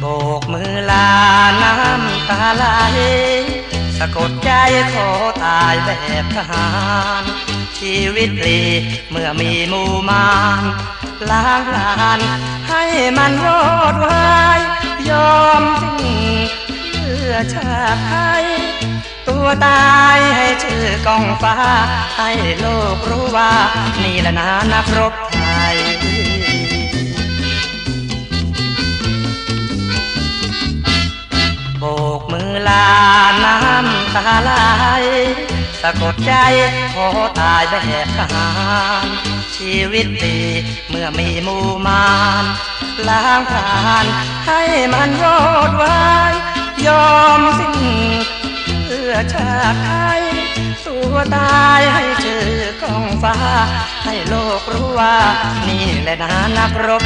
โบกมือลาน้ำตาไหลสะกดใจขอตายแบบทหาร ชีวิตปลีเมื่อมีมูมานล้างลาน ให้มันวอดวายยอมสิ้นเพื่อชาติไทยตัวตายให้ชื่อกองฟ้า ให้โลกรู้ว่า นี่แหละนานักรบไทย ลาน้ำตาไหลสะกดใจขอตายแบบทหารชีวิตดีเมื่อมีมูมานล้างผ่านให้มันรอดไว้ ยอมสิ้นเพื่อชาติไทยตัวตายให้ชื่อกองฟ้า ให้โลกรู้ว่า นี่แหละนะนักรบ